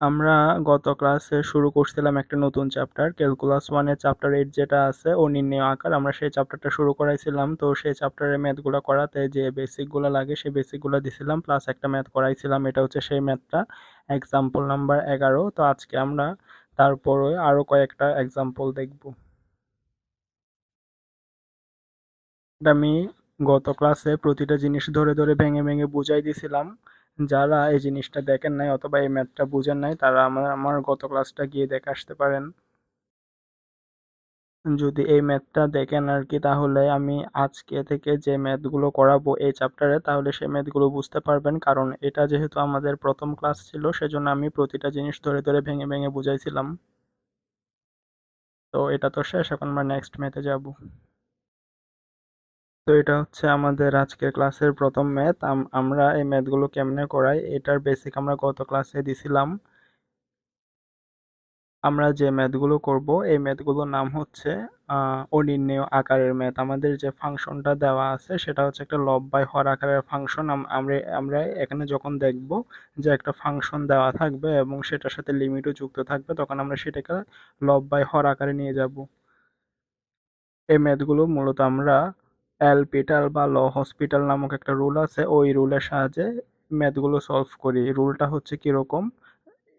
আমরা গত ক্লাসে শুরু করছিলাম একটা নতুন চ্যাপ্টার ক্যালকুলাস ওয়ানের চ্যাপ্টার এইট যেটা আছে অনির্ণেয় আকার। আমরা সেই চ্যাপ্টারটা শুরু করাইছিলাম। তো সেই চ্যাপ্টারের ম্যাথগুলো করাতে যে বেসিকগুলো লাগে, সেই বেসিকগুলো দিছিলাম প্লাস একটা ম্যাথ করাইছিলাম। এটা হচ্ছে সেই ম্যাথটা এক্সাম্পল নাম্বার এগারো। তো আজকে আমরা তারপরে আরও কয়েকটা এক্সাম্পল দেখব। আমি গত ক্লাসে প্রতিটা জিনিস ধরে ধরে ভেঙে ভেঙে বুঝাই দিছিলাম। যারা এই জিনিসটা দেখেন নাই অথবা এই ম্যাথটা বুঝেন নাই, তারা আমার আমার গত ক্লাসটা গিয়ে দেখে আসতে পারেন। যদি এই ম্যাথটা দেখেন আর কি তাহলে আমি আজকে থেকে যে ম্যাথগুলো করাবো এই চ্যাপ্টারে, তাহলে সেই ম্যাথগুলো বুঝতে পারবেন। কারণ এটা যেহেতু আমাদের প্রথম ক্লাস ছিল, সেজন্য আমি প্রতিটা জিনিস ধরে ধরে ভেঙে ভেঙে বুঝাইছিলাম। তো এটা তো শেষ, এখন আমরা নেক্সট ম্যাথে যাব। তো এটা হচ্ছে আমাদের আজকের ক্লাসের প্রথম ম্যাথ আমরা এই ম্যাথগুলো কেমনে করাই? এটার বেসিক আমরা গত ক্লাসে দিছিলাম। আমরা যে ম্যাথগুলো করব, এই ম্যাথগুলোর নাম হচ্ছে অনির্ণেয় আকারের ম্যাথ আমাদের যে ফাংশনটা দেওয়া আছে, সেটা হচ্ছে একটা লব বাই হর আকারের ফাংশন আমরা আমরা এখানে যখন দেখব যে একটা ফাংশন দেওয়া থাকবে এবং সেটার সাথে লিমিটও যুক্ত থাকবে, তখন আমরা সেটাকে লব বাই হর আকারে নিয়ে যাব। এই ম্যাথগুলো মূলত আমরা এল পিটাল বা ল হসপিটাল নামক একটা রুল আছে, ওই রুলের সাহায্যে ম্যাথগুলো সলভ করি। রুলটা হচ্ছে কীরকম?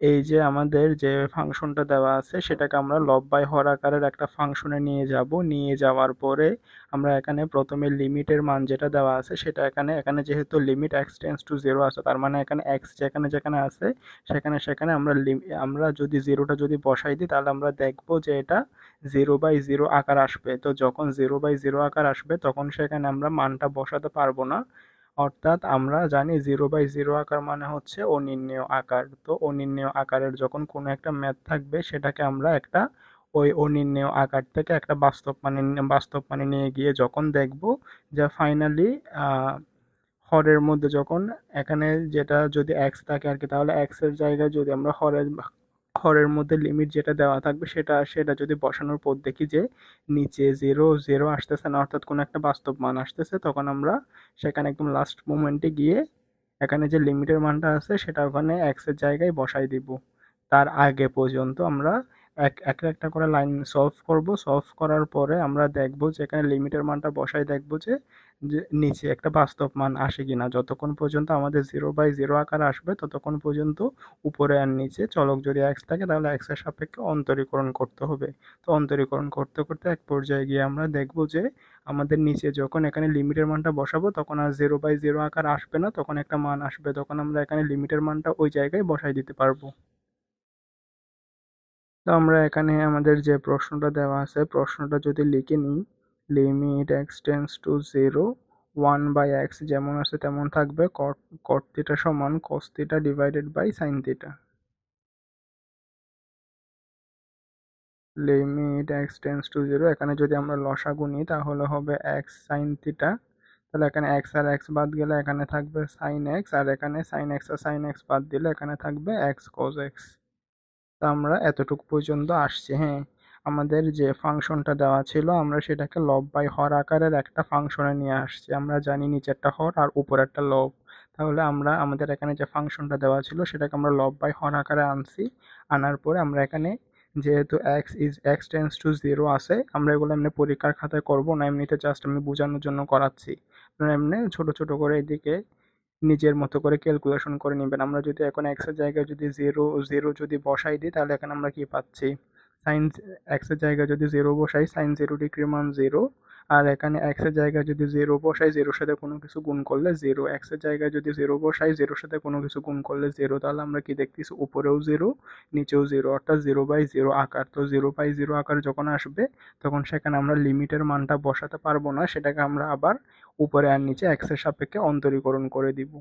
এই যে আমাদের যে ফাংশনটা দেওয়া আছে, সেটাকে আমরা লব বাই হর আকারের একটা ফাংশনে নিয়ে যাব। নিয়ে যাওয়ার পরে আমরা এখানে প্রথমে লিমিটের মান যেটা দেওয়া আছে, সেটা এখানে এখানে যেহেতু limit x tends to zero আছে, তার মানে এখানে এক্স যেখানে যেখানে আছে, সেখানে সেখানে আমরা আমরা যদি জিরোটা যদি বসাই দিই, তাহলে আমরা দেখব যে এটা জিরো বাই জিরো আকার আসবে। তো যখন জিরো বাই জিরো আকার আসবে, তখন সেখানে আমরা মানটা বসাতে পারব না। অর্থাৎ আমরা জানি জিরো বাই জিরো আকার মানে হচ্ছে অনির্ণেয় আকার। তো অনির্ণেয় আকারের যখন কোনো একটা ম্যাথ থাকবে, সেটাকে আমরা একটা ওই অনির্ণেয় আকার থেকে একটা বাস্তব মানে বাস্তব মানে নিয়ে গিয়ে যখন দেখব যে ফাইনালি হরের মধ্যে যখন এখানে যেটা যদি এক্স থাকে আর কি তাহলে এক্সের জায়গায় যদি আমরা হরের হরের মধ্যে লিমিট যেটা দেওয়া থাকবে সেটা সেটা যদি বসানোর পর দেখি যে নিচে জিরো জিরো আসতেছে না, অর্থাৎ কোনো একটা বাস্তব মান আসতেছে, তখন আমরা সেখানে একদম লাস্ট মোমেন্টে গিয়ে এখানে যে লিমিটের মানটা আছে, সেটা ওখানে এক্সের জায়গায় বসাই দিব। তার আগে পর্যন্ত আমরা এক একটা একটা করে লাইন সলভ করব। সলভ করার পরে আমরা দেখব যে এখানে লিমিটের মানটা বসাই দেখব যে নিচে একটা বাস্তব মান আসে কিনা। যতক্ষণ পর্যন্ত আমাদের জিরো বাই জিরো আকার আসবে, ততক্ষণ পর্যন্ত উপরে আর নিচে চলক যদি এক্স থাকে, তাহলে এক্সের সাপেক্ষে অন্তরীকরণ করতে হবে। তো অন্তরীকরণ করতে করতে এক পর্যায়ে গিয়ে আমরা দেখব যে, আমাদের নিচে যখন এখানে লিমিটের মানটা বসাবো, তখন আর জিরো বাই জিরো আকার আসবে না। তখন একটা মান আসবে, তখন আমরা এখানে লিমিটের মানটা ওই জায়গায় বসাই দিতে পারব। তো আমরা এখানে আমাদের যে প্রশ্নটা দেওয়া আছে, প্রশ্নটা যদি লিখে নিই limit x tends to zero one by x যেমন আছে তেমন থাকবে কট থিটা সমান cos theta divided by sine theta limit x tends to zero এখানে যদি আমরা লসাগু নিই, তাহলে হবে এক্স সাইন থিটা তাহলে এখানে এক্স আর এক্স বাদ গেলে এখানে থাকবে সাইন এক্স আর এখানে সাইন এক্স আর সাইন এক্স বাদ দিলে এখানে থাকবে এক্স কজ এক্স তো আমরা এতটুকু পর্যন্ত আসছি হ্যাঁ। আমাদের যে ফাংশনটা দেওয়া ছিল, আমরা সেটাকে লব বাই হর আকারের একটা ফাংশনে নিয়ে আসছি। আমরা জানি নিচেরটা হর আর উপরেরটা লব তাহলে আমরা, আমাদের এখানে যে ফাংশনটা দেওয়া ছিল, সেটাকে আমরা লব বাই হর আকারে আনছি। আনার পরে আমরা এখানে যেহেতু x is x tends to zero আছে, আমরা এগুলো এমনি পরীক্ষার খাতায় করব না, এমনিতে জাস্ট আমি বোঝানোর জন্য করাচ্ছি। এমনি ছোট ছোট করে এদিকে নিজের মতো করে ক্যালকুলেশন করে নেবেন। আমরা যদি এখন এক্সের জায়গায় যদি জিরো জিরো যদি বসাই দিই, তাহলে এখানে আমরা কি পাচ্ছি? সাইন এক্সের জায়গায় যদি জিরো বসাই সাইন জিরো ডিগ্রির মান জিরো আর এখানে এক্সের জায়গায় যদি জিরো বসাই জিরোর সাথে কোনো কিছু গুণ করলে জিরো এক্সের জায়গায় যদি জিরো বসাই জিরোর সাথে কোনো কিছু গুণ করলে জিরো তাহলে আমরা কি দেখতেছি? উপরেও জিরো নিচেও জিরো অর্থাৎ জিরো বাই জিরো আকার। তো জিরো বাই জিরো আকার যখন আসবে, তখন সেখানে আমরা লিমিটের মানটা বসাতে পারব না, সেটাকে আমরা আবার উপরে আর নিচে এক্সের সাপেক্ষে অন্তরীকরণ করে দিব।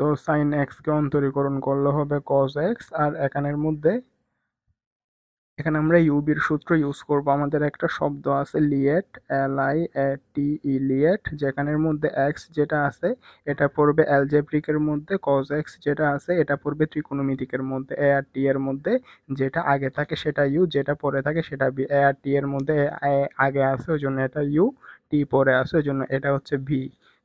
তো সাইন এক্সকে অন্তরীকরণ করলে হবে কজ এক্স আর এখানের মধ্যে, এখানে আমরা ইউবির সূত্র ইউজ করব। আমাদের একটা শব্দ আছে লিয়েট এল আই এ টি ই লিয়েট যেখানের মধ্যে এক্স যেটা আছে, এটা পড়বে অ্যালজেব্রিকের মধ্যে কজ এক্স যেটা আছে, এটা পড়বে ত্রিকোণমিতিকের মধ্যে এ আর টি এর মধ্যে, যেটা আগে থাকে সেটা ইউ যেটা পরে থাকে সেটা বি এ আর টি এর মধ্যে আগে আছে, ওই জন্য এটা ইউ টি পরে আছে, ওই জন্য এটা হচ্ছে ভি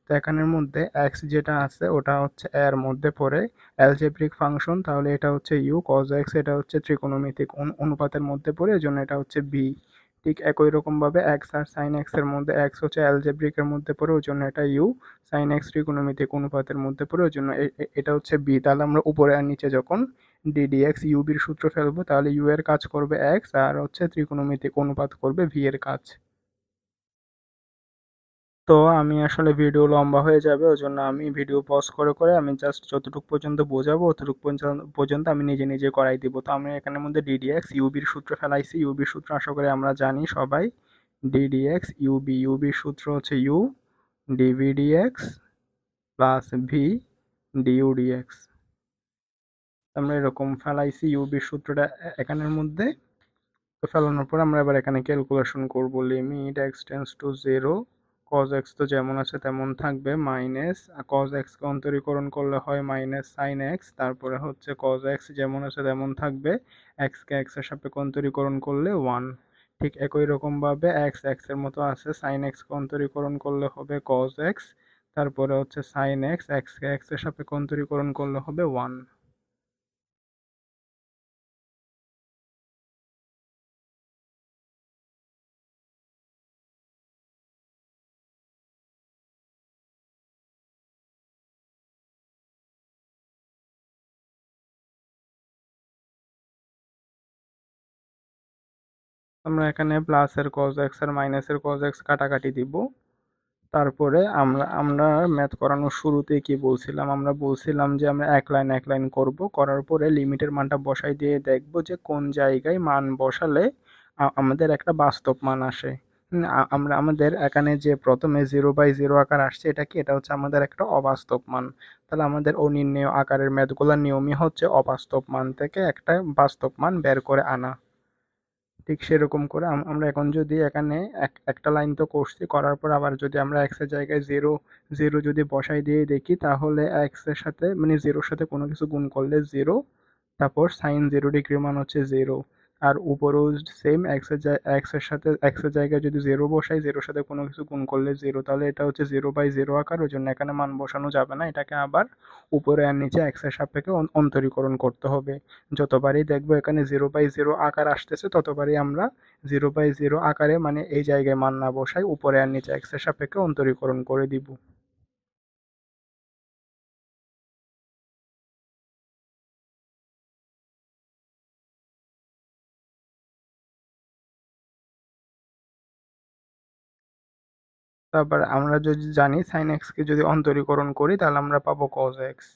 তো এখানের মধ্যে এক্স যেটা আছে, ওটা হচ্ছে এর মধ্যে পড়ে অ্যালজেব্রিক ফাংশন তাহলে এটা হচ্ছে ইউ কজ এক্স এটা হচ্ছে ত্রিকোণমিতিক অনুপাতের মধ্যে পড়ে এজন্য এটা হচ্ছে বি ঠিক একই রকমভাবে এক্স আর সাইন এক্সের মধ্যে এক্স হচ্ছে অ্যালজেব্রিকের মধ্যে পড়ে, ওই জন্য এটা ইউ সাইন এক্স ত্রিকোণমিতিক অনুপাতের মধ্যে পড়ে, ওই জন্য এটা হচ্ছে বি তাহলে আমরা উপরে আর নিচে যখন ডিডিএক্স ইউবির সূত্র ফেলব, তাহলে ইউ এর কাজ করবে এক্স আর হচ্ছে ত্রিকোণমিতিক অনুপাত করবে ভি এর কাজ। তো আমি আসলে ভিডিও লম্বা হয়ে যাবে ওই জন্য আমি ভিডিও পজ করে করে আমি জাস্ট যতটুকু পর্যন্ত বোঝাবো, অতটুকু পর্যন্ত আমি নিজে নিজে করাই দিব। তো আমি এখানের মধ্যে ডিডিএক্স ইউবির সূত্র ফেলাইছি। ইউবির সূত্র আশা করি আমরা জানি সবাই। ডিডিএক্স ইউবি ইউবির সূত্র হচ্ছে u d v d x plus v d u d x আমরা এরকম ফেলাইছি ইউবির সূত্রটা এখানের মধ্যে। তো ফেলানোর পর আমরা এবার এখানে ক্যালকুলেশন করব। Limit x tends to zero cos x তো যেমন আছে তেমন থাকবে মাইনাস কজ এক্সকে অন্তরীকরণ করলে হয় মাইনাস সাইন এক্স তারপরে হচ্ছে কজ এক্স যেমন আছে তেমন থাকবে এক্সকে এক্সের সাপেক্ষে অন্তরীকরণ করলে ওয়ান ঠিক একই রকমভাবে এক্স এক্সের মতো আছে সাইন এক্সকে অন্তরীকরণ করলে হবে কজ এক্স তারপরে হচ্ছে সাইন এক্স এক্সকে এক্সের সাপেক্ষে অন্তরীকরণ করলে হবে ওয়ান আমরা এখানে প্লাসের কজ এক্স আর মাইনাসের কজ এক্স কাটাকাটি দিব। তারপরে আমরা আমরা ম্যাথ করানোর শুরুতেই কি বলছিলাম? আমরা বলছিলাম যে আমরা এক লাইন এক লাইন করব। করার পরে লিমিটের মানটা বসাই দিয়ে দেখব যে কোন জায়গায় মান বসালে আমাদের একটা বাস্তব মান আসে। আমরা, আমাদের এখানে যে প্রথমে জিরো বাই জিরো আকার আসছে, এটা কি? এটা হচ্ছে আমাদের একটা অবাস্তব মান। তাহলে আমাদের অনির্ণেয় আকারের ম্যাথগুলোর নিয়মই হচ্ছে অবাস্তব মান থেকে একটা বাস্তব মান বের করে আনা। ঠিক সেরকম করে আমরা এখন যদি এখানে এক, একটা লাইন তো করছি, করার পর আবার যদি আমরা এক্সের জায়গায় জিরো জিরো যদি বসাই দিয়ে দেখি, তাহলে এক্সের সাথে মানে জিরোর সাথে কোনো কিছু গুণ করলে জিরো তারপর সাইন জিরো ডিগ্রি মান হচ্ছে জিরো আর উপরেও সেম এক্সের এক্সের সাথে এক্সের জায়গায় যদি জিরো বসাই জিরোর সাথে কোনো কিছু গুণ করলে জিরো তাহলে এটা হচ্ছে জিরো বাই জিরো আকার। ওই জন্য এখানে মান বসানো যাবে না। এটাকে আবার উপরে আর নিচে এক্সের সাপেক্ষে অন্তরীকরণ করতে হবে। যতবারই দেখব এখানে জিরো বাই জিরো আকার আসতেছে, ততবারই আমরা জিরো বাই জিরো আকারে মানে এই জায়গায় মান না বসাই, উপরে আর নিচে এক্সের সাপেক্ষে অন্তরীকরণ করে দিব। তারপর আমরা যদি জানি সাইন এক্সকে যদি অন্তরীকরণ করি, তাহলে আমরা পাবো কজ এক্স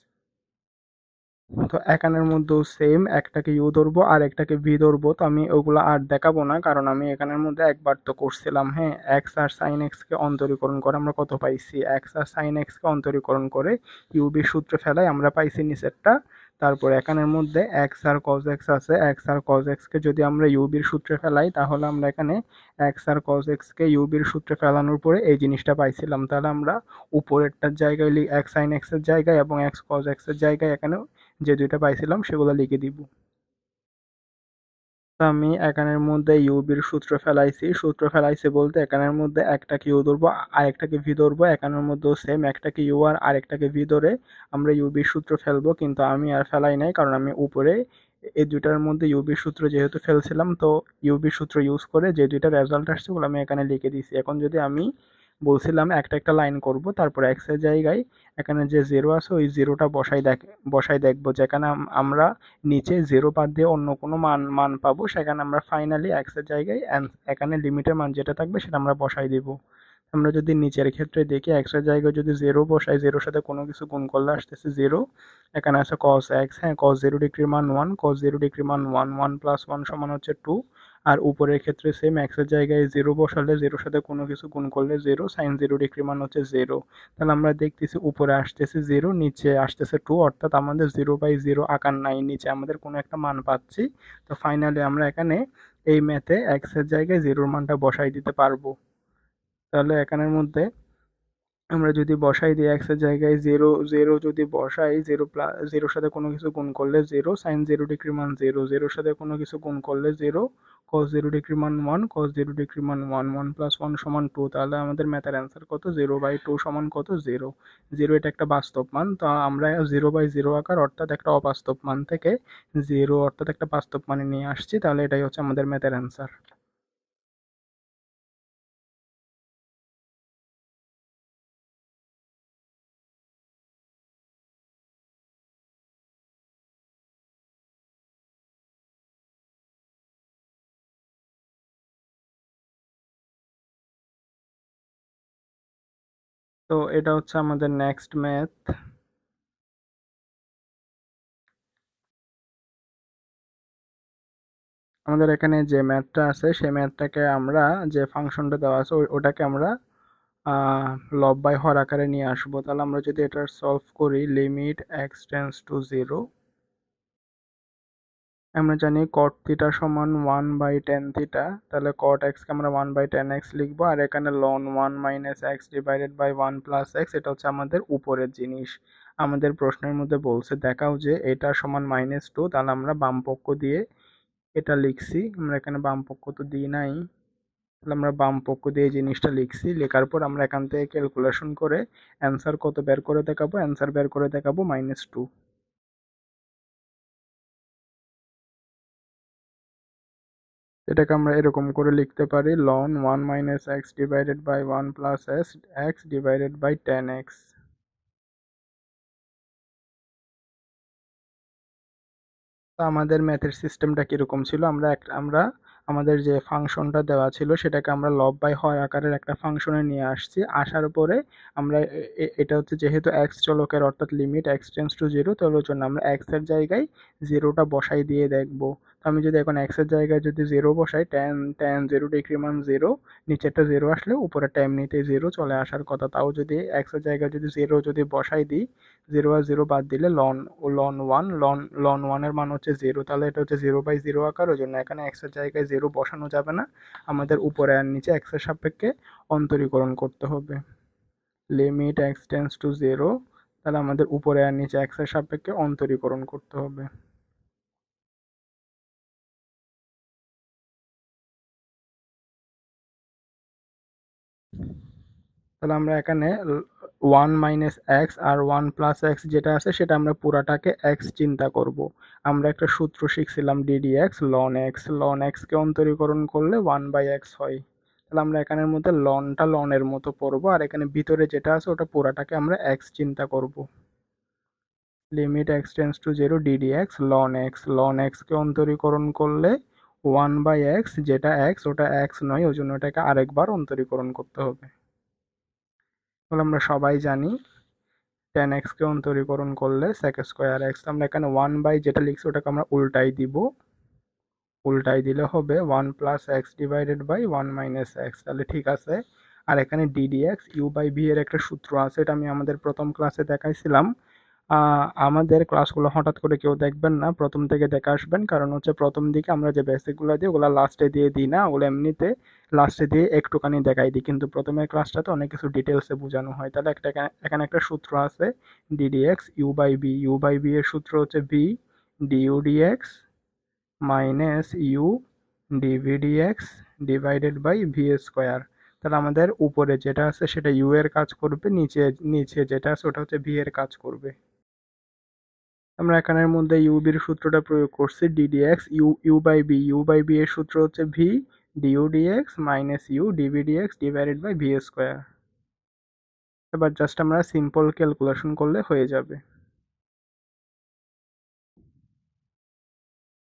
তো এখানের মধ্যেও সেম একটাকে ইউ ধরবো আর একটাকে ভি ধরবো। তো আমি ওগুলো আর দেখাবো না, কারণ আমি এখানের মধ্যে একবার তো করছিলাম হ্যাঁ? এক্স আর সাইন এক্সকে অন্তরীকরণ করে আমরা কত পাইছি? এক্স আর সাইন এক্সকে অন্তরীকরণ করে ইউবি সূত্রে ফেলাই আমরা পাইছি নিচেরটা। তারপর এখানের মধ্যে এক্স আর কজ এক্স আছে। এক্স আর কজ এক্সকে যদি আমরা ইউবির সূত্রে ফেলাই, তাহলে আমরা এখানে এক্স আর কজ এক্সকে ইউবির সূত্রে ফেলানোর পরে এই জিনিসটা পাইছিলাম। তাহলে আমরা উপরেরটার জায়গায় এক্স সাইন এক্সের জায়গায় এবং এক্স কজ এক্সের জায়গায় এখানে যে দুইটা পাইছিলাম, সেগুলো লিখে দিব। আমি এখানের মধ্যে ইউবির সূত্র ফেলাইছি। সূত্র ফেলাইছি বলতে এখানের মধ্যে একটাকে ইউ ধরবো, আরেকটাকে ভি ধরবো। এখানের মধ্যেও সেম একটাকে ইউ আর আরেকটাকে ভি ধরে আমরা ইউবির সূত্র ফেলব। কিন্তু আমি আর ফেলাই নাই কারণ আমি উপরে এই দুইটার মধ্যে ইউবির সূত্র যেহেতু ফেলছিলাম, তো ইউবির সূত্র ইউজ করে যে দুইটা রেজাল্ট আসছে ওগুলো আমি এখানে লিখে দিয়েছি। এখন যদি আমি বলছিলাম একটা একটা লাইন করব, তারপর এক্সের জায়গায় এখানে যে জিরো আছে, ওই জিরোটা বসাই দেখ বসাই দেখব। যেখানে আমরা নিচে জিরো বাদ দিয়ে অন্য কোনো মান মান পাবো, সেখানে আমরা ফাইনালি এক্সের জায়গায় এখানে লিমিটের মান যেটা থাকবে, সেটা আমরা বসাই দিব। আমরা যদি নিচের ক্ষেত্রে দেখি এক্সের জায়গায় যদি জিরো বসাই জিরোর সাথে কোনো কিছু গুণ করলে আসতেছে জিরো এখানে আছে কস এক্স হ্যাঁ কস জিরো ডিগ্রি মান ওয়ান কস জিরো ডিগ্রি মান ওয়ান ওয়ান প্লাস ওয়ান সমান হচ্ছে টু আর উপরের ক্ষেত্রে সেম এক্সের জায়গায় জিরো বসালে জিরোর সাথে কোনো কিছু গুণ করলে জিরো সাইন জিরো ডিগ্রি মান হচ্ছে জিরো তাহলে আমরা দেখতেছি উপরে আসতেছে জিরো নিচে আসতেছে টু অর্থাৎ আমাদের জিরো বাই জিরো আকার নাই নিচে আমাদের কোনো একটা মান পাচ্ছি। তো ফাইনালি আমরা এখানে এই ম্যাথে এক্সের জায়গায় জিরোর মানটা বসাই দিতে পারব। তাহলে এখানের মধ্যে আমরা যদি বসাই দিই এক্সের জায়গায় জিরো জিরো যদি বসাই জিরো প্লাস জিরোর সাথে কোনো কিছু গুণ করলে জিরো সাইন জিরো ডিগ্রি মান জিরো জিরোর সাথে কোনো কিছু গুণ করলে জিরো cos জিরো ডিগ্রি মান ওয়ান cos জিরো ডিগ্রি মান ওয়ান ওয়ান প্লাস ওয়ান সমান টু তাহলে আমাদের ম্যাথের অ্যান্সার কত? জিরো বাই টু সমান কত? জিরো জিরো এটা একটা বাস্তব মান, তো আমরা জিরো বাই জিরো আকার অর্থাৎ একটা অবাস্তব মান থেকে জিরো অর্থাৎ একটা বাস্তব মানে নিয়ে আসছি, তাহলে এটাই হচ্ছে আমাদের ম্যাথের অ্যান্সার তো এটা হচ্ছে আমাদের নেক্সট ম্যাথ আমাদের এখানে যে ম্যাথটা আছে, সেই ম্যাথটাকে আমরা যে ফাংশনটা দেওয়া আছে ওটাকে আমরা লব বাই হর আকারে নিয়ে আসব। তাহলে আমরা যদি এটার সলভ করি লিমিট এক্সটেন্স টু জিরো আমরা জানি কট থিটা সমান ওয়ান বাই টেন থিটা তাহলে কট এক্সকে আমরা ওয়ান বাই টেন এক্স লিখব, আর এখানে ln one minus x divided by one plus x এটা হচ্ছে আমাদের উপরের জিনিস। আমাদের প্রশ্নের মধ্যে বলছে, দেখাও যে এটা সমান মাইনাস টু তাহলে আমরা বাম পক্ষ দিয়ে এটা লিখছি, আমরা এখানে বাম পক্ষ তো দিই নাই, তাহলে আমরা বাম পক্ষ দিয়ে জিনিসটা লিখছি, লেখার পর আমরা এখান থেকে ক্যালকুলেশন করে অ্যান্সার কত বের করে দেখাবো অ্যান্সার বের করে দেখাবো মাইনাস টু এটাকে আমরা এরকম করে লিখতে পারি ln one minus x divided by one plus s x divided by tan x আমাদের ম্যাথের সিস্টেমটা কীরকম ছিল? আমরা এক, আমরা আমাদের যে ফাংশনটা দেওয়া ছিল সেটাকে আমরা লব বাই হর আকারের একটা ফাংশনে নিয়ে আসছি। আসার পরে আমরা এটা হচ্ছে যেহেতু এক্স চলকের অর্থাৎ limit x tends to zero তো ওর জন্য আমরা এক্সের জায়গায় জিরোটা বসাই দিয়ে দেখব। আমি যদি এখন এক্সের জায়গায় যদি জিরো বসাই টেন টেন জিরো ডিগ্রি মান জিরো নিচেরটা জিরো আসলে উপরেরটা এমনিতেই জিরো চলে আসার কথা। তাও যদি এক্সের জায়গায় যদি জিরো যদি বসাই দিই জিরো আর জিরো বাদ দিলে লন ও লন ওয়ান লন লন ওয়ানের মান হচ্ছে জিরো তাহলে এটা হচ্ছে জিরো বাই জিরো আকার ওই জন্য এখানে এক্সের জায়গায় জিরো বসানো যাবে না। আমাদের উপরে আর নিচে এক্সের সাপেক্ষে অন্তরীকরণ করতে হবে। Limit x tends to zero তাহলে আমাদের উপরে আর নিচে এক্সের সাপেক্ষে অন্তরীকরণ করতে হবে। তাহলে আমরা এখানে ওয়ান মাইনাস এক্স আর ওয়ান প্লাস এক্স যেটা আছে সেটা আমরা পুরাটাকে এক্স চিন্তা করব। আমরা একটা সূত্র শিখছিলাম d d x ln x ln এক্সকে অন্তরীকরণ করলে ওয়ান বাই এক্স হয়। তাহলে আমরা এখানের মধ্যে লনটা লনের মতো পড়ব আর এখানে ভিতরে যেটা আছে ওটা পুরাটাকে আমরা এক্স চিন্তা করব। Limit x tends to zero d d x ln x ln এক্সকে অন্তরীকরণ করলে ওয়ান বাই এক্স যেটা এক্স ওটা এক্স নয়, ওই জন্য ওটাকে আরেকবার অন্তরীকরণ করতে হবে। তাহলে আমরা সবাই জানি টেন এক্সকে অন্তরীকরণ করলে সেক স্কোয়ার এক্স আমরা এখানে ওয়ান বাই যেটা লিখছি ওটাকে আমরা উল্টাই দিব। উল্টাই দিলে হবে one plus x divided by one minus x তাহলে ঠিক আছে। আর এখানে d d x u by v এর একটা সূত্র আছে, এটা আমি আমাদের প্রথম ক্লাসে দেখাইছিলাম। আমাদের ক্লাসগুলো হঠাৎ করে কেউ দেখবেন না, প্রথম থেকে দেখে আসবেন। কারণ হচ্ছে প্রথম দিকে আমরা যে বেসিকগুলো দিই, ওগুলো লাস্টে দিয়ে দিই না, ওগুলো এমনিতে লাস্টে দিয়ে একটুখানি দেখাই দিই। কিন্তু প্রথমের ক্লাসটাতে অনেক কিছু ডিটেলসে বোঝানো হয়। তাহলে একটা এখানে একটা সূত্র আছে d d x u by v u by v এর সূত্র হচ্ছে v d u d x minus u d v d x divided by v square তাহলে আমাদের উপরে যেটা আছে সেটা ইউ এর কাজ করবে, নিচে নিচে যেটা আছে ওটা হচ্ছে ভি এর কাজ করবে। আমরা এখানের মধ্যে ইউবির সূত্রটা প্রয়োগ করছি d d x u u by v u by v এর সূত্র হচ্ছে v d u d x minus u d v d x divided by v square এবার জাস্ট আমরা সিম্পল ক্যালকুলেশন করলে হয়ে যাবে।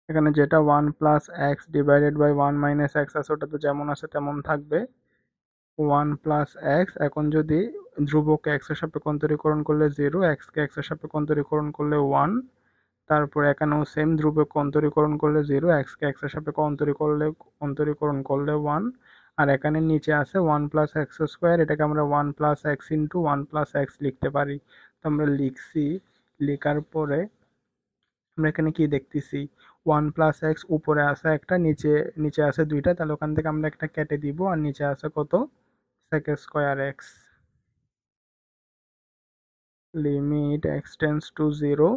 এখানে যেটা one plus x divided by one minus x আছে, ওটা তো যেমন আছে তেমন থাকবে। ওয়ান প্লাস এক্স, এখন যদি ধ্রুবকে এক্সের সাপেক্ষে অন্তরীকরণ করলে জিরো, এক্সকে এক্সের সাপেক্ষে অন্তরীকরণ করলে ওয়ান, তারপর এখানেও সেম ধ্রুবক অন্তরীকরণ করলে জিরো, এক্সকে এক্সের সাপেক্ষে অন্তরী করলে অন্তরীকরণ করলে ওয়ান, আর এখানে নিচে আছে ওয়ান প্লাস এক্স স্কোয়ার, এটাকে আমরা one plus x into one plus x লিখতে পারি। তো আমরা লিখছি, লেখার পরে আমরা এখানে কি দেখতেছি? ওয়ান প্লাস এক্স উপরে আছে একটা, নিচে নিচে আছে দুইটা, তাহলে ওখান থেকে আমরা একটা কেটে দিব, আর নিচে আছে কত? Square x limit x tends to 0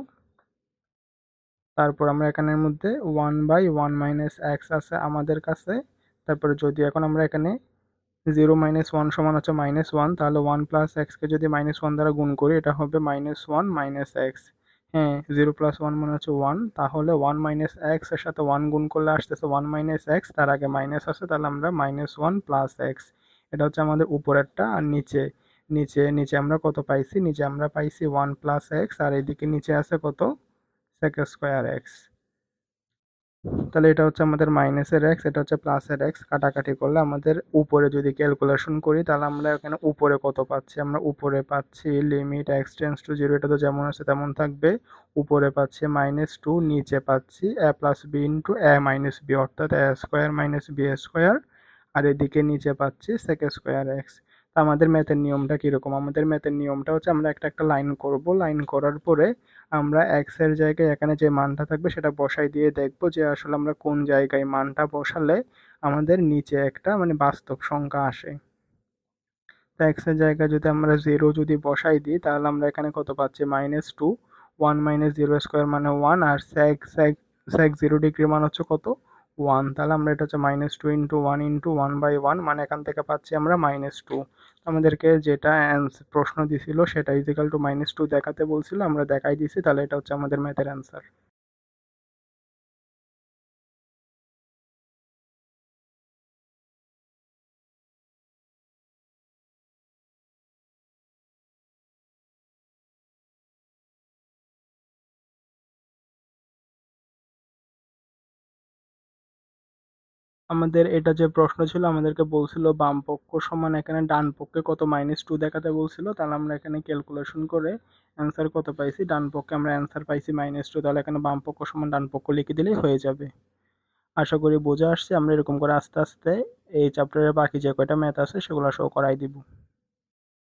তারপর আমরা এখানের মধ্যে one by one minus x আছে আমাদের কাছে। তারপরে যদি এখন আমরা এখানে জিরো মাইনাস ওয়ান সমান হচ্ছে মাইনাস ওয়ান তাহলে ওয়ান প্লাস এক্সকে যদি মাইনাস ওয়ান দ্বারা গুণ করি, এটা হবে মাইনাস ওয়ান মাইনাস এক্স হ্যাঁ জিরো প্লাস ওয়ান মানে হচ্ছে ওয়ান তাহলে ওয়ান মাইনাস এক্সের সাথে ওয়ান গুণ করলে আসতেছে ওয়ান মাইনাস এক্স তার আগে মাইনাস আছে, তাহলে আমরা মাইনাস ওয়ান প্লাস এক্স এটা হচ্ছে আমাদের উপরেরটা, আর নিচে নিচে নিচে আমরা কত পাইছি? নিচে আমরা পাইছি ওয়ান প্লাস এক্স, আর এদিকে নিচে আছে কত? Sec square x. তাহলে এটা হচ্ছে আমাদের মাইনাসের এক্স, এটা হচ্ছে প্লাসের এক্স। কাটাকাটি করলে আমাদের উপরে যদি ক্যালকুলেশন করি, তাহলে আমরা এখানে উপরে কত পাচ্ছি? আমরা উপরে পাচ্ছি limit x tends to zero, এটা তো যেমন আছে তেমন থাকবে। উপরে পাচ্ছি মাইনাস টু, নিচে পাচ্ছি a plus b into a minus b, অর্থাৎ a square minus b square. আর এদিকে নিচে পাচ্ছি সেক স্কোয়ার এক্স তা আমাদের ম্যাথের নিয়মটা কীরকম? আমাদের ম্যাথের নিয়মটা হচ্ছে আমরা একটা একটা লাইন করব। লাইন করার পরে আমরা এক্সের জায়গায় এখানে যে মানটা থাকবে সেটা বসাই দিয়ে দেখব যে আসলে আমরা কোন জায়গায় মানটা বসালে আমাদের নিচে একটা মানে বাস্তব সংখ্যা আসে। তো এক্সের জায়গায় যদি আমরা জিরো যদি বসাই দিই, তাহলে আমরা এখানে কত পাচ্ছি? Minus two one minus zero square মানে ওয়ান আর sec sec sec zero degree মান হচ্ছে কত? ওয়ান তাহলে আমরা এটা হচ্ছে minus two into one into one by one মানে এখান থেকে পাচ্ছি আমরা মাইনাস টু আমাদেরকে যেটা প্রশ্ন দিছিল সেটা ইজিক্যাল টু মাইনাস টু দেখাতে বলছিল, আমরা দেখাই দিছি, তাহলে এটা হচ্ছে আমাদের ম্যাথের অ্যান্সার আমাদের এটা যে প্রশ্ন ছিল, আমাদেরকে বলছিল বাম পক্ষ সমান এখানে ডান পক্ষে কত মাইনাস টু দেখাতে বলছিল, তাহলে আমরা এখানে ক্যালকুলেশন করে অ্যান্সার কত পাইছি? ডান পক্ষে আমরা অ্যান্সার পাইছি মাইনাস টু তাহলে এখানে বাম পক্ষ সমান ডান পক্ষ লিখে দিলেই হয়ে যাবে। আশা করি বোঝা আসছে, আমরা এরকম করে আস্তে আস্তে এই চ্যাপ্টারের বাকি যে কয়টা ম্যাথ আছে, সেগুলো শো করাই দিব।